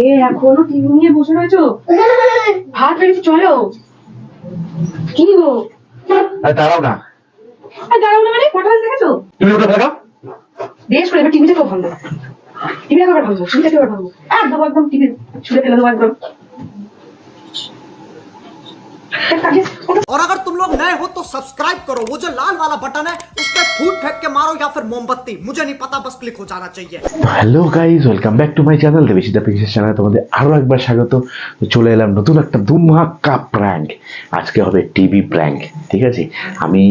এ এখনও টিভি নিয়ে বসে রয়েছো? ভাত বেড়েছি চলো। কি গো? দাঁড়াও না। দাঁড়াও না মানে দেখেছ? তুমি ওটা দেখাও। বেশ করে এবার টিভিটা কেউ ভাঙবো। টিভিটা কেউ ভাঙবো টিভিটা কেউ ভাঙবো। একদম একদম টিভি ছুড়ে ফেলে দেবো একদম। और अगर तुम लोग नए हो तो सब्सक्राइब करो वो जो लाल वाला बटन है उस पर फूट फेंक के मारो या फिर मोमबत्ती मुझे नहीं पता बस क्लिक हो जाना चाहिए hello guys welcome back to my channel দেবেশিদা পিক্সের চ্যানেলে তোমাদের আরও একবার স্বাগত তো চলে এলাম নতুন একটা ধুমাক্কা প্র্যাঙ্ক আজকে হবে টিভি প্র্যাঙ্ক ঠিক আছে আমি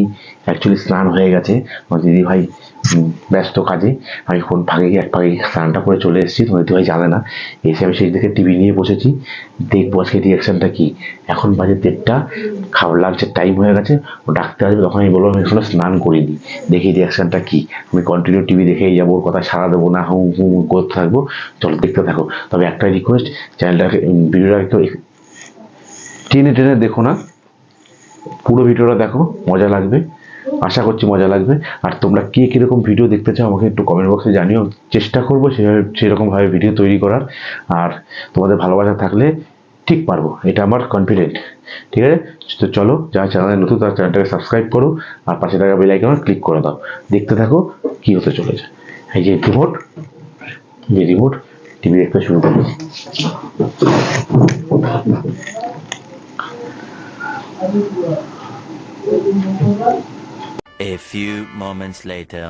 অ্যাকচুয়ালি স্নান হয়ে গেছে আমার দিদি ভাই উম, ব্যস্ত কাজে আমি ফোন ফাঁকে গিয়ে এক ফাঁকে গিয়ে স্নানটা করে চলে এসেছি তোমার দিদি ভাই জানে না এসে আমি সেই দেখে টিভি নিয়ে বসেছি দেখবো আজকে রিয়াকশানটা কি এখন বাজে দেড়টা খাবার লাঞ্চের টাইম হয়ে গেছে, ও ডাকতে আসবে, তখন আমি বলব আমি এখনও স্নান করিনি। দেখি রিয়াকশানটা কি? আমি কন্টিনিউ টিভি দেখেই যাব, ওর কথা সারা দেবো না, হুম হুম করতে থাকব। চলো, দেখতে থাকো। তবে একটা রিকোয়েস্ট চ্যানেলটাকে ভিডিওটাকে একটু টেনে টেনে দেখো না। পুরো ভিডিওটা দেখো, মজা লাগবে। আশা করছি মজা লাগবে। আর তোমরা কে কীরকম ভিডিও দেখতে চাও, আমাকে একটু কমেন্ট বক্সে জানিও। চেষ্টা করব সেভাবে সেরকমভাবে ভিডিও তৈরি করার। আর তোমাদের ভালোবাসা থাকলে ঠিক পারব এটা আমার কনফিডেন্ট ঠিক আছে? তো চলো যারা চ্যানেলে নতুন তারা চ্যানেলটাকে সাবস্ক্রাইব করো আর পাশে থাকা বেল আইকনে ক্লিক করে দাও। দেখতে থাকো কী হতে চলেছে। এই যে রিমোট যে রিমোট টিভি দেখতে শুরু করব। A few moments later.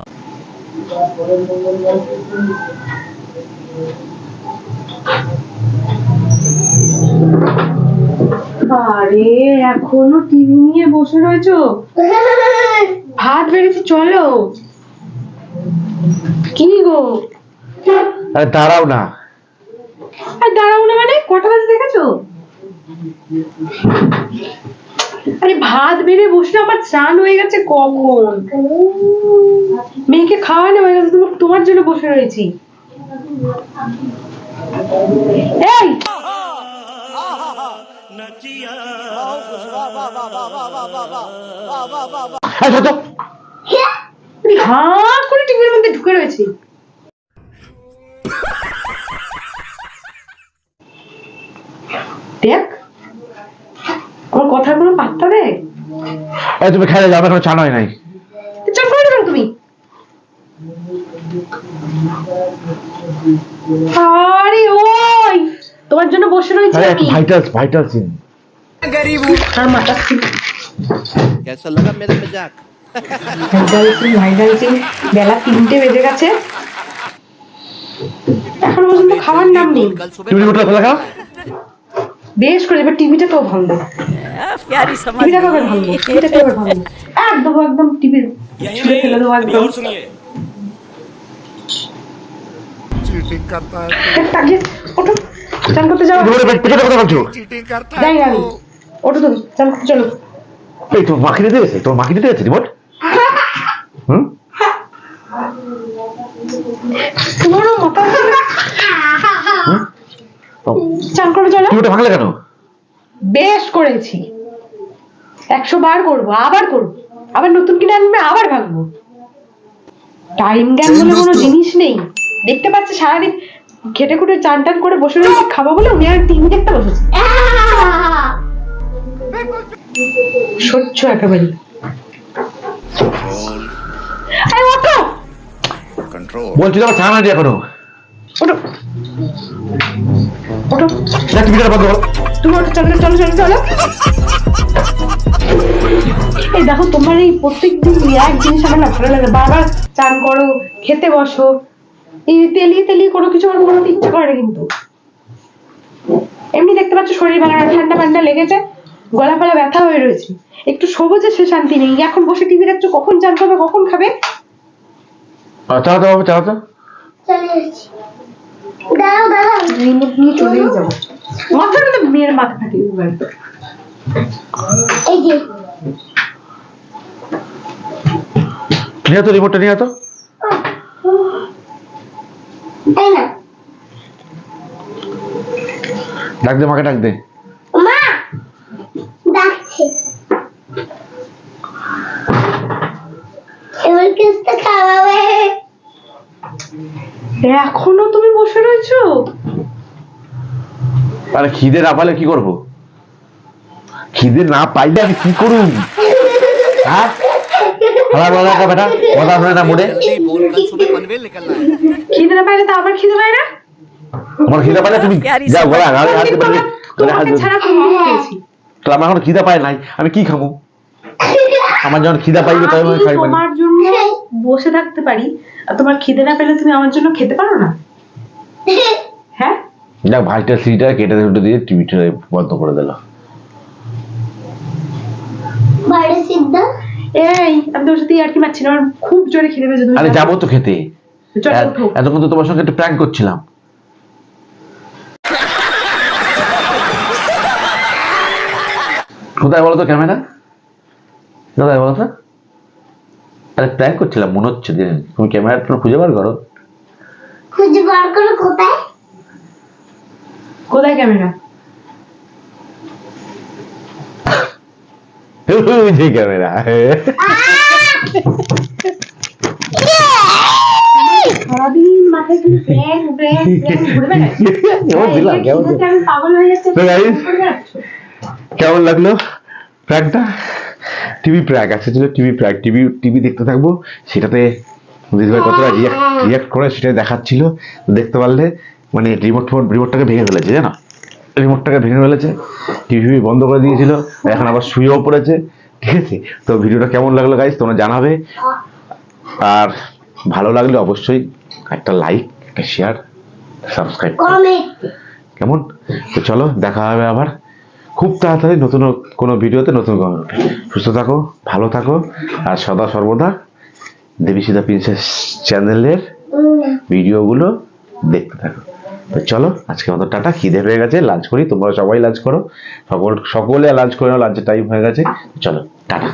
আরে এখনও টিভি নিয়ে বসে রয়েছো? ভাত বেড়েছি চলো। কি গো? দাঁড়াও না। আর দাঁড়াও না মানে কটা বাজে দেখেছ? আরে ভাত বেড়ে বসে আমার চান হয়ে গেছে কখন? মেয়েকে খাওয়ানো হয়ে গেছে তোমার তোমার জন্য বসে রয়েছি। এই! হ্যাঁ। করে টিভির মধ্যে ঢুকে রয়েছি দেখ আমার কথার কোনো পাত্তা দেয়? এই তুমি খেলে যাবে এখনও চান হয় নাই। চল করে তুমি? আরে তোমার জন্য বসে রয়েছি আমি। সিন গরিব আর সিন লাগা মজাক ভাইটাল সিন ভাইটাল সিন বেলা তিনটে বেজে গেছে। এখন পর্যন্ত খাওয়ার নাম নেই। তুমি বেশ করে এবার টিভিটাকেও ভাঙবো। টিভিটাকে একদম একদম টিভির ছুঁড়ে ফেলে দেবো একদম। চিটিং তাকে ওটা চান করতে যাও পিছনে কথা বলছো? আমি। তুমি চান করতে চলো। এই মাকে দিতে গেছে? মাকে দিতে গেছে রিমোট? হুম? চান করে চলো। তুমি ওটা ভাঙলে কেন? বেশ করেছি। একশো বার করব আবার করব। আবার নতুন কিনে আনবে আবার ভাঙবো। টাইম জ্ঞান বলে কোনো জিনিস নেই। দেখতে পাচ্ছে সারাদিন খেটে খুটে চান টান করে বসে রয়েছে খাব বলে উনি আর টিভি দেখতে বসেছে। সহ্য একেবারে বলছি তোমার এখনও। দেখ টিভিটা বন্ধ করো? তুমি ওঠো চলো চলো চলো চলো। এই দেখো তোমার এই প্রত্যেক দিন এক জিনিস আমার না ভালো লাগে বারবার চান করো খেতে বসো। এই তেলিয়ে তেলিয়ে কোনো কিছু আমার কোনো ইচ্ছে করে না কিন্তু। এমনি দেখতে পাচ্ছ শরীর ভালো না ঠান্ডা ঠান্ডা লেগেছে গলা ফলা ব্যথা হয়ে রয়েছে। একটু সবুজে সে শান্তি নেই। এখন বসে টিভি দেখছ কখন চান করবে কখন খাবে? আহ, চালাতে বাবু চালাতে রিমোট নিয়ে চলেই যাব। মাথার মধ্যে মেয়ের মাথা ফাটিয়ে দেবো একদম। নিয়ে তো রিমোটটা নিয়ে তো। ডাক দে মাকে ডাক দে। এবার কিস্তে খাওয়াবে এখনও তুমি বসে রয়েছো? তাহলে খিদে না পাইলে কি করব? খিদে না পাইলে আমি কি করুম? হ্যাঁ? খারাপ হয়ে দেখো বেটা কথা শুনে না মুড়ে। খিদে পাইলে তো আবার খিদে পায় না? আমার খিদে পাইলে তুমি যাও গলা গাড়ি হাতে পারবে গলা হাতে ছাড়া তুমি খেয়েছি তো আমার এখন খিদে পায় নাই আমি কি খাব আমার যখন খিদে পাইবে তাই আমি খাইব তোমার জন্য বসে থাকতে পারি আর তোমার খিদে না পেলে তুমি আমার জন্য খেতে পারো না? হ্যাঁ? যাক ভাইটা সিটা কেটে দুটো দিয়ে টিভিটা বন্ধ করে দিলাম ভাইটা সিদ্ধা? এই আমি তোমার সাথে আর কি মারছি না আমার খুব জোরে খিদে পেয়েছে আরে যাব তো খেতে। চল এতক্ষণ তো তোমার সঙ্গে একটা প্র্যাঙ্ক করছিলাম। কোথায় বলো তো ক্যামেরা? কোথায় বলো তো? আরে প্র্যাঙ্ক করছিলাম মনে হচ্ছে যে তুমি ক্যামেরাটা খুঁজে বার করো। খুঁজে বার করো কোথায়? কোথায় ক্যামেরা ওই যে ক্যামেরা সারাদিন মাথায় খালি ব্র্যাং ব্র্যাং ব্র্যাং ঘুরে বেড়ায় কেমন দিলাম কেমন দিলাম? আমি পাগল হয়ে যাচ্ছে তো guys, ঘুরে বেড়াচ্ছ। কেমন লাগল? প্র্যাঙ্কটা টিভি প্র্যাঙ্ক আছে ছিল টিভি প্র্যাঙ্ক টিভি টিভি দেখতে থাকব সেটাতে দিদিভাই কতটা রিয়াক্ট করে সেটাই দেখাচ্ছিল। দেখতে পারলে মানে রিমোট ফোন রিমোটটাকে ভেঙে ফেলেছে জানো? রিমোটটাকে ভেঙে ফেলেছে টিভি বন্ধ করে দিয়েছিল এখন আবার শুয়েও পড়েছে। ঠিক আছে? তো ভিডিওটা কেমন লাগল গাইজ তোমরা জানাবে। আর ভালো লাগলে অবশ্যই একটা লাইক একটা শেয়ার সাবস্ক্রাইব কেমন? তো চলো দেখা হবে আবার। খুব তাড়াতাড়ি নতুন কোনো ভিডিওতে নতুন কমেন্ট সুস্থ থাকো ভালো থাকো আর সদা সর্বদা দেবী সীতা প্রিন্সেস চ্যানেলের ভিডিওগুলো দেখতে থাকো। চলো আজকে মতো টাটা, খিদে হয়ে গেছে লাঞ্চ করি, তোমরা সবাই লাঞ্চ করো। সকল, সকলে লাঞ্চ করে লাঞ্চের টাইম হয়ে গেছে। চলো, টাটা।